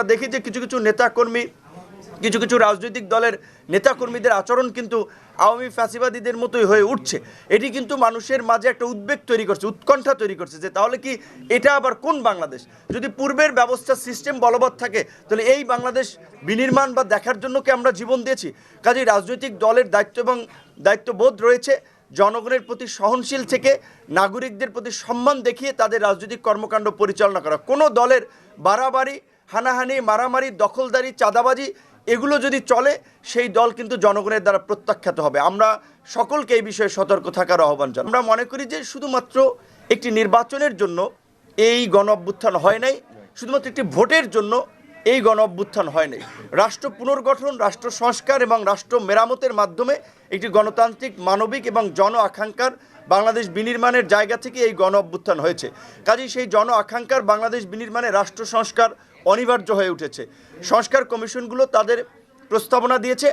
আমরা দেখি যে কিছু কিছু নেতাকর্মী, কিছু কিছু রাজনৈতিক দলের নেতাকর্মীদের আচরণ কিন্তু আওয়ামী ফ্যাসিবাদীদের মতোই হয়ে উঠছে। এটি কিন্তু মানুষের মাঝে একটা উদ্বেগ তৈরি করছে, উৎকণ্ঠা তৈরি করছে যে তাহলে কি এটা আবার কোন বাংলাদেশ? যদি পূর্বের ব্যবস্থা সিস্টেম বলবৎ থাকে, তাহলে এই বাংলাদেশ বিনির্মাণ বা দেখার জন্য কি আমরা জীবন দিয়েছি? কাজেই রাজনৈতিক দলের দায়িত্ব এবং দায়িত্ববোধ রয়েছে জনগণের প্রতি সহনশীল থেকে নাগরিকদের প্রতি সম্মান দেখিয়ে তাদের রাজনৈতিক কর্মকাণ্ড পরিচালনা করা। কোনো দলের বাড়াবাড়ি হানাহানি, মারামারি, দখলদারি, চাঁদাবাজি, এগুলো যদি চলে, সেই দল কিন্তু জনগণের দ্বারা প্রত্যাখ্যাত হবে। আমরা সকলকে এই বিষয়ে সতর্ক থাকার আহ্বান জানাই। আমরা মনে করি যে শুধুমাত্র একটি নির্বাচনের জন্য এই গণ অভ্যুত্থান হয় নাই, শুধুমাত্র একটি ভোটের জন্য এই গণ অভ্যুত্থান হয় নাই। রাষ্ট্র পুনর্গঠন, রাষ্ট্র সংস্কার এবং রাষ্ট্র মেরামতের মাধ্যমে একটি গণতান্ত্রিক, মানবিক এবং জন আকাঙ্ক্ষার বাংলাদেশ বিনির্মাণের জায়গা থেকে এই গণ অভ্যুত্থান হয়েছে। কাজেই সেই জন আকাঙ্ক্ষার বাংলাদেশ বিনির্মাণে রাষ্ট্র সংস্কার অনিবার্য হয়ে উঠেছে। সংস্কার কমিশনগুলো তাদের প্রস্তাবনা দিয়েছে।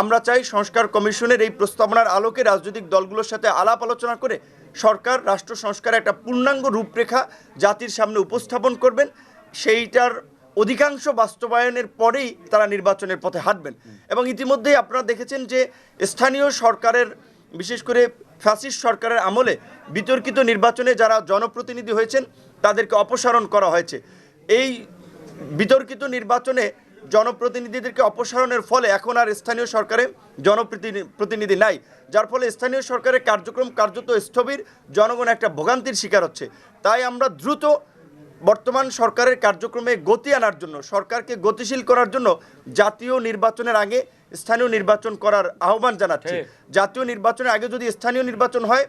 আমরা চাই সংস্কার কমিশনের এই প্রস্তাবনার আলোকে রাজনৈতিক দলগুলোর সাথে আলাপ আলোচনা করে সরকার, রাষ্ট্র সংস্কারে একটা পূর্ণাঙ্গ রূপরেখা জাতির সামনে উপস্থাপন করবেন। সেইটার অধিকাংশ বাস্তবায়নের পরেই তারা নির্বাচনের পথে হাঁটবেন। এবং ইতিমধ্যেই আপনারা দেখেছেন যে স্থানীয় সরকারের, বিশেষ করে ফ্যাসিস্ট সরকারের আমলে বিতর্কিত নির্বাচনে যারা জনপ্রতিনিধি হয়েছেন, তাদেরকে অপসারণ করা হয়েছে। এই বিতর্কিত নির্বাচনে জনপ্রতিনিধিদেরকে অপসারণের ফলে এখন আর স্থানীয় সরকারে জনপ্রতিনিধি প্রতিনিধি নাই। যার ফলে স্থানীয় সরকারের কার্যক্রম কার্যত স্থবির জনগণ একটা ভোগান্তির শিকার হচ্ছে। তাই আমরা দ্রুত বর্তমান সরকারের কার্যক্রমে গতি আনার জন্য সরকারকে গতিশীল করার জন্য জাতীয় নির্বাচনের আগে স্থানীয় নির্বাচন করার আহ্বান জানাচ্ছি। জাতীয় নির্বাচনের আগে যদি স্থানীয় নির্বাচন হয়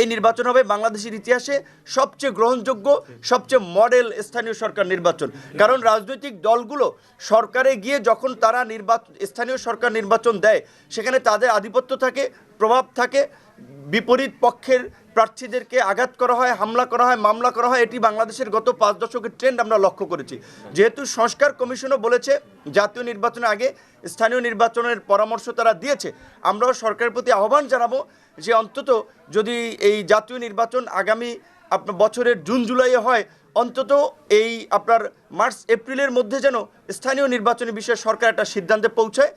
এই নির্বাচন হবে বাংলাদেশের ইতিহাসে সবচেয়ে গ্রহণযোগ্য, সবচেয়ে মডেল স্থানীয় সরকার নির্বাচন। কারণ রাজনৈতিক দলগুলো সরকারে গিয়ে যখন তারা নির্বাচন স্থানীয় সরকার নির্বাচন দেয়, সেখানে তাদের আধিপত্য থাকে, প্রভাব থাকে, বিপরীত পক্ষের প্রার্থীদেরকে আঘাত করা হয়, হামলা করা হয়, মামলা করা হয়, এটি বাংলাদেশের গত পাঁচ দশকের ট্রেন্ড আমরা লক্ষ্য করেছি। যেহেতু সংস্কার কমিশনও বলেছে, জাতীয় নির্বাচনের আগে স্থানীয় নির্বাচনের পরামর্শ তারা দিয়েছে, আমরাও সরকারের প্রতি আহ্বান জানাব যে অন্তত যদি এই জাতীয় নির্বাচন আগামী আপনার বছরের জুন, জুলাইয়ে হয়, অন্তত এই আপনার মার্চ, এপ্রিলের মধ্যে যেন স্থানীয় নির্বাচনের বিষয়ে সরকার একটা সিদ্ধান্তে পৌঁছায়।